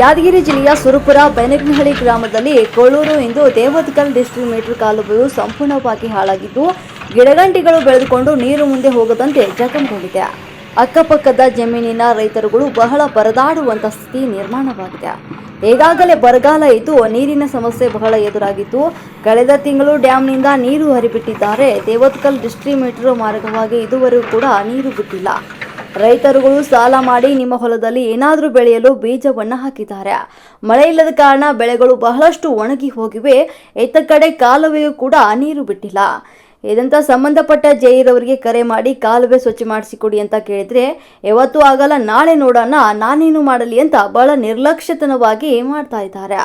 ಯಾದಗಿರಿ ಜಿಲ್ಲೆಯ ಸುರಪುರ ಬೆನಗನಹಳ್ಳಿ ಗ್ರಾಮದಲ್ಲಿ ಕೊಳ್ಳೂರು ಇಂದು ದೇವತ್ಕಲ್ ಡಿಸ್ಟ್ರಿಬ್ಯೂಟರ್ ಕಾಲುವೆಯು ಸಂಪೂರ್ಣವಾಗಿ ಹಾಳಾಗಿದ್ದು, ಗಿಡಗಂಟಿಗಳು ಬೆಳೆದುಕೊಂಡು ನೀರು ಮುಂದೆ ಹೋಗದಂತೆ ಜಖಂಗೊಂಡಿದೆ ಅಕ್ಕಪಕ್ಕದ ಜಮೀನಿನ ರೈತರುಗಳು ಬಹಳ ಪರದಾಡುವಂತ ಸ್ಥಿತಿ ನಿರ್ಮಾಣವಾಗಿದೆ. ಈಗಾಗಲೇ ಬರಗಾಲ ಇದ್ದು ನೀರಿನ ಸಮಸ್ಯೆ ಬಹಳ ಎದುರಾಗಿದ್ದು, ಕಳೆದ ತಿಂಗಳು ಡ್ಯಾಂನಿಂದ ನೀರು ಹರಿಬಿಟ್ಟಿದ್ದಾರೆ. ದೇವತ್ಕಲ್ ಡಿಸ್ಟ್ರಿಬ್ಯೂಟರ್ ಮಾರ್ಗವಾಗಿ ಇದುವರೆಗೂ ಕೂಡ ನೀರು ಬಿಟ್ಟಿಲ್ಲ ರೈತರುಗಳು ಸಾಲ ಮಾಡಿ ನಿಮ್ಮ ಹೊಲದಲ್ಲಿ ಏನಾದರೂ ಬೆಳೆಯಲು ಬೀಜವನ್ನು ಹಾಕಿದ್ದಾರೆ. ಮಳೆ ಇಲ್ಲದ ಕಾರಣ ಬೆಳೆಗಳು ಬಹಳಷ್ಟು ಒಣಗಿ ಹೋಗಿವೆ. ಇತ್ತ ಕಡೆ ಕಾಲುವೆಯೂ ಕೂಡ ನೀರು ಬಿಟ್ಟಿಲ್ಲ. ಇದಂತ ಸಂಬಂಧಪಟ್ಟ ಜೈರವರಿಗೆ ಕರೆ ಮಾಡಿ ಕಾಲುವೆ ಸ್ವಚ್ಛ ಮಾಡಿಸಿಕೊಡಿ ಅಂತ ಕೇಳಿದ್ರೆ, ಯಾವತ್ತೂ ಆಗಲ್ಲ, ನಾಳೆ ನೋಡೋಣ, ನಾನೇನು ಮಾಡಲಿ ಅಂತ ಬಹಳ ನಿರ್ಲಕ್ಷ್ಯತನವಾಗಿ ಮಾಡ್ತಾ ಇದ್ದಾರೆ.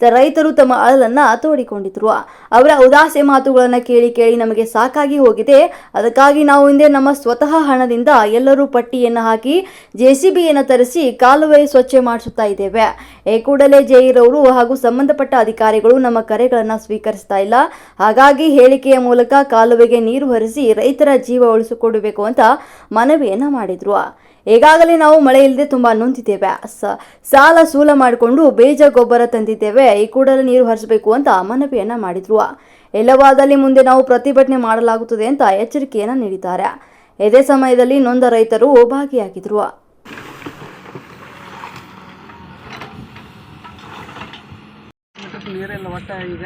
ರೈತರು ತಮ್ಮ ಅಳಲನ್ನ ತೋಡಿಕೊಂಡಿದ್ರು. ಅವರ ಉದಾಸೆ ಮಾತುಗಳನ್ನು ಕೇಳಿ ಕೇಳಿ ನಮಗೆ ಸಾಕಾಗಿ ಹೋಗಿದೆ. ಅದಕ್ಕಾಗಿ ನಾವು ಹಿಂದೆ ನಮ್ಮ ಸ್ವತಃ ಹಣದಿಂದ ಎಲ್ಲರೂ ಪಟ್ಟಿಯನ್ನು ಹಾಕಿ ಜೆ ಸಿ ಬಿಯನ್ನು ತರಿಸಿ ಕಾಲುವೆ ಸ್ವಚ್ಛ ಮಾಡಿಸುತ್ತಾ ಇದ್ದೇವೆ. ಈ ಕೂಡಲೇ ಜೈರವರು ಹಾಗೂ ಸಂಬಂಧಪಟ್ಟ ಅಧಿಕಾರಿಗಳು ನಮ್ಮ ಕರೆಗಳನ್ನು ಸ್ವೀಕರಿಸ್ತಾ ಇಲ್ಲ. ಹಾಗಾಗಿ ಹೇಳಿಕೆಯ ಮೂಲಕ ಕಾಲುವೆಗೆ ನೀರು ಹರಿಸಿ ರೈತರ ಜೀವ ಉಳಿಸಿಕೊಡಬೇಕು ಅಂತ ಮನವಿಯನ್ನ ಮಾಡಿದ್ರು. ಈಗಾಗಲೇ ನಾವು ಮಳೆ ಇಲ್ಲದೆ ತುಂಬಾ ಸ- ಸಾಲ ಸೂಲ ಮಾಡಿಕೊಂಡು ಬೇಜ ಗೊಬ್ಬರ ತಂದಿದ್ದೇವೆ. ಈ ಕೂಡಲೇ ನೀರು ಹರಿಸಬೇಕು ಅಂತ ಮನವಿಯನ್ನ ಮಾಡಿದ್ರು. ಇಲ್ಲವಾದಲ್ಲಿ ಮುಂದೆ ನಾವು ಪ್ರತಿಭಟನೆ ಮಾಡಲಾಗುತ್ತದೆ ಅಂತ ಎಚ್ಚರಿಕೆಯನ್ನ ನೀಡಿದ್ದಾರೆ. ಇದೇ ಸಮಯದಲ್ಲಿ ನೊಂದ ರೈತರು ಭಾಗಿಯಾಗಿದ್ರು. ನೀರಿಲ್ಲ ಒಟ್ಟ ಈಗ.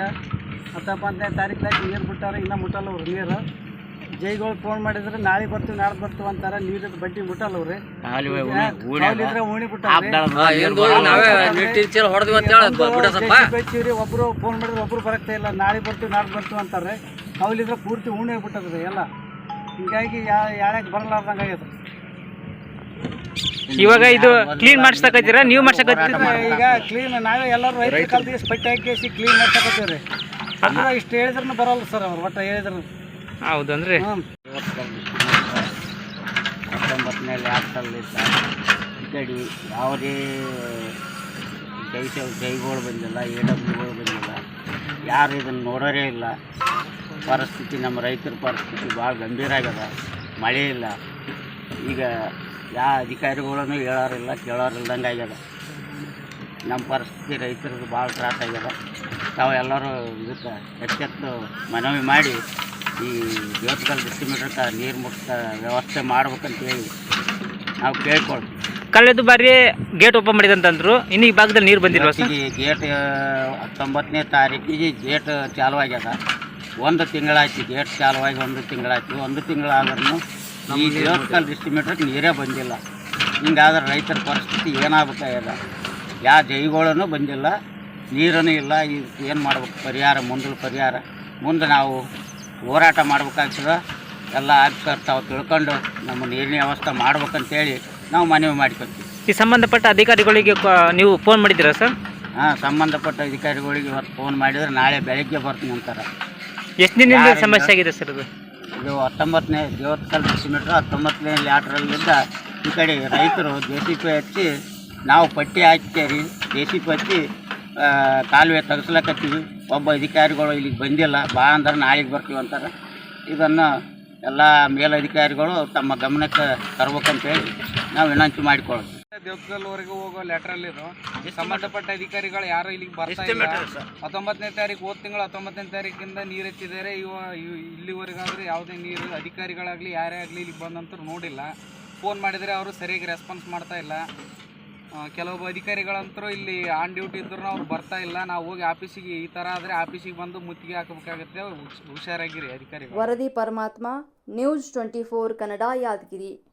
ಹತ್ತೊಂಬತ್ತನೇ ತಾರೀಕಿನಾಗ ನೀರು ಬಿಟ್ಟಾರ ಇನ್ನೂ ಮುಟ್ಟಲ್ಲ ಅವ್ರು ನೀರು. ಜೈಗಳು ಫೋನ್ ಮಾಡಿದ್ರೆ ನಾಳೆ ಬರ್ತೀವಿ ನಾಳೆ ಬರ್ತೀವಿ ಅಂತಾರೆ. ನೀರಿದ್ದು ಬಡ್ಡಿ ಮುಟ್ಟಲ್ಲ ಅವ್ರಿ. ಕಾಲಿದ್ರೆ ಉಣಿ ಬಿಟ್ಟಾರೆ ಒಬ್ರು ಫೋನ್ ಮಾಡಿದ್ರೆ ಒಬ್ರು ಬರಕ್ತಾ ಇಲ್ಲ ನಾಳೆ ಬರ್ತೀವಿ ನಾಳೆ ಬರ್ತೀವಿ ಅಂತಾರೆ. ಅವ್ಲಿದ್ರೆ ಪೂರ್ತಿ ಉಣಿ ಬಿಟ್ಟದ್ರಿ ಎಲ್ಲ. ಹೀಗಾಗಿ ಯಾ ಯಾಳ್ಯಾಕೆ ಬರಲಾರ್ದಂಗೆ ಆಗ್ಯದ ಇವಾಗ ಇದು ಕ್ಲೀನ್ ಮಾಡಿಸ್ತಕತ್ತೀರಾ ನೀವು ಮಾಡ್ಸಕತ್ತೀರಾ? ಈಗ ಕ್ಲೀನ್ ನಾವೇ ಎಲ್ಲರೂ ರೈತರು ಕಾಲದ ಪಟ್ಟಿ ಹಾಕಿ ಕ್ಲೀನ್ ಮಾಡ್ಸಕತ್ತೀವಿ ರೀ ಅಂದ್ರೆ ಇಷ್ಟು ಹೇಳಿದ್ರೂ ಬರಲ್ಲ ಸರ್ ಅವ್ರು ಒಟ್ಟು ಹೇಳಿದ್ರು ಹೌದನ್ರಿ ಹ್ಞೂ ಹತ್ತೊಂಬತ್ತನೇ ಲ್ಯಾಪ್ಟಲ್ಲಿದ್ದ ಈ ಕಡೆ ಯಾವುದೇ ಜೈ ಜೈಗಳು ಬಂದಿಲ್ಲ, ಎ ಡಬ್ಲ್ಯೂಗಳು ಬಂದಿಲ್ಲ. ಯಾರು ಇದನ್ನು ನೋಡೋರೇ ಇಲ್ಲ. ಪರಿಸ್ಥಿತಿ, ನಮ್ಮ ರೈತರ ಪರಿಸ್ಥಿತಿ ಭಾಳ ಗಂಭೀರ ಆಗ್ಯದ. ಮಳೆ ಇಲ್ಲ. ಈಗ ಯಾವ ಅಧಿಕಾರಿಗಳನ್ನು ಹೇಳೋರಿಲ್ಲ, ಕೇಳೋರಿಲ್ದಂಗೆ ಆಗ್ಯದ. ನಮ್ಮ ಪರಿಸ್ಥಿತಿ ರೈತರದ್ದು ಭಾಳ ತ್ರಾಸ ಆಗ್ಯದ. ತಾವು ಎಲ್ಲರೂ ಇದಕ್ಕೆ ಎಚ್ಚೆತ್ತು ಮನವಿ ಮಾಡಿ ಈ ದೇವತ್ಕಲ್ ಡಿಸ್ಟ್ರಿಬ್ಯೂಟರ್ಗೆ ನೀರು ಮುಟ್ಟ ವ್ಯವಸ್ಥೆ ಮಾಡ್ಬೇಕಂತೇಳಿ ನಾವು ಕೇಳ್ಕೊಳ್ತೀವಿ. ಕಳೆದ ಬಾರಿ ಗೇಟ್ ಓಪನ್ ಮಾಡಿದಂತಂದ್ರು ಇನ್ನು ಈ ಭಾಗದಲ್ಲಿ ನೀರು ಬಂದಿಲ್ಲ ಈ ಗೇಟ್ ಹತ್ತೊಂಬತ್ತನೇ ತಾರೀಕಿಗೆ ಗೇಟ್ ಚಾಲು ಆಗ್ಯದ ಒಂದು ತಿಂಗಳಾಯ್ತು ಗೇಟ್ ಚಾಲುವಾಗಿ ಒಂದು ತಿಂಗಳಾಯ್ತು. ಒಂದು ತಿಂಗಳಾದ್ರೂ ಈ ದೇವತ್ಕಲ್ ಡಿಸ್ಟ್ರಿಬ್ಯೂಟರ್ಗೆ ನೀರೇ ಬಂದಿಲ್ಲ. ಹಿಂಗಾದ್ರೆ ರೈತರ ಪರಿಸ್ಥಿತಿ ಏನಾಗಬೇಕಾಗ್ಯದ ಯಾವ ಜೈಗಳೂ ಬಂದಿಲ್ಲ ನೀರೂ ಇಲ್ಲ ಈಗ ಏನು ಮಾಡ್ಬೇಕು? ಪರಿಹಾರ ಮುಂದಿನ ಪರಿಹಾರ. ಮುಂದೆ ನಾವು ಹೋರಾಟ ಮಾಡ್ಬೇಕಾಗ್ತದೆ. ಎಲ್ಲ ಆಫೀಸರ್ ತಾವು ತಿಳ್ಕೊಂಡು ನಮ್ಮ ನೀರಿನ ವ್ಯವಸ್ಥೆ ಮಾಡ್ಬೇಕಂತೇಳಿ ನಾವು ಮನವಿ ಮಾಡ್ಕೊತೀವಿ ಈ ಸಂಬಂಧಪಟ್ಟ ಅಧಿಕಾರಿಗಳಿಗೆ ಕ- ನೀವು ಫೋನ್ ಮಾಡಿದ್ದೀರಾ ಸರ್? ಹಾಂ ಸಂಬಂಧಪಟ್ಟ ಅಧಿಕಾರಿಗಳಿಗೆ ಇವತ್ತು ಫೋನ್ ಮಾಡಿದ್ರೆ ನಾಳೆ ಬೆಳಗ್ಗೆ ಬರ್ತೀನಿ ಅಂತಾರೆ. ಎಷ್ಟು ದಿನದಿಂದ ಯಾರಿಂದ? ಸಮಸ್ಯೆ ಆಗಿದೆ ಸರ್ ಇದು? ಇದು ಹತ್ತೊಂಬತ್ತನೇ ದೇವತ್ಕಲ್ ಡಿಸ್ಟ್ರಿಬ್ಯೂಟ್ರ್ ಹತ್ತೊಂಬತ್ತನೇ ಲ್ಯಾಟ್ರಲ್ಲಿಂದ ಈ ಕಡೆ ರೈತರು ಜೆ ಸಿ ಪಿ ಹಚ್ಚಿ ನಾವು ಪಟ್ಟಿ ಹಾಕ್ತೇವೆ ಜೆ ಸಿ ಪಿ ಹಚ್ಚಿ ಆ, ಕಾಲುವೆ ತೆಗೆಸ್ಲಕತ್ತೀವಿ. ಒಬ್ಬ ಅಧಿಕಾರಿಗಳು ಇಲ್ಲಿಗೆ ಬಂದಿಲ್ಲ ಬಾ ಅಂದ್ರೆ ನಾಳೆಗೆ ಬರ್ತೀವಿ ಅಂತಾರೆ. ಇದನ್ನು ಎಲ್ಲ ಮೇಲಧಿಕಾರಿಗಳು ತಮ್ಮ ಗಮನಕ್ಕೆ ತರ್ಬೇಕಂತೇಳಿ ನಾವು ವಿನಂತಿ ಮಾಡಿಕೊಳ್ಳೋದು. ದೇವಸ್ಥಾನವರೆಗೂ ಹೋಗೋ ಲೆಟ್ರಲ್ಲಿ ಇದು. ಸಂಬಂಧಪಟ್ಟ ಅಧಿಕಾರಿಗಳು ಯಾರು ಇಲ್ಲಿಗೆ ಬರ್ತಾ ಇಲ್ಲ. ಹತ್ತೊಂಬತ್ತನೇ ತಾರೀಕು ಹೋದ ತಿಂಗಳು ಹತ್ತೊಂಬತ್ತನೇ ತಾರೀಕಿಂದ ನೀರು ಎತ್ತಿದ್ದಾರೆ. ಇವ ಇಲ್ಲಿವರೆಗಾದ್ರೂ ಇಲ್ಲಿವರೆಗಾದ್ರೆ ಯಾವುದೇ ನೀರು ಅಧಿಕಾರಿಗಳಾಗಲಿ ಯಾರೇ ಆಗಲಿ ಇಲ್ಲಿಗೆ ಬಂದಂತೂ ನೋಡಿಲ್ಲ. ಫೋನ್ ಮಾಡಿದರೆ ಅವರು ಸರಿಯಾಗಿ ರೆಸ್ಪಾನ್ಸ್ ಮಾಡ್ತಾ ಇಲ್ಲ. ಕೆಲವೊಬ್ಬ ಅಧಿಕಾರಿಗಳಂತರೂ ಇಲ್ಲಿ ಆನ್ ಡ್ಯೂಟಿ ಇದ್ರು ಅವ್ರು ಬರ್ತಾ ಇಲ್ಲ. ನಾವು ಹೋಗಿ ಆಫೀಸಿಗೆ ಈ ಥರ ಆದರೆ ಆಫೀಸಿಗೆ ಬಂದು ಮುತ್ತಿಗೆ ಹಾಕಬೇಕಾಗುತ್ತೆ. ಹುಷ್- ಹುಷಾರಾಗಿರಿ ಅಧಿಕಾರಿಗಳು. ವರದಿ Paramatma news twenty four Kannada Yadagiri.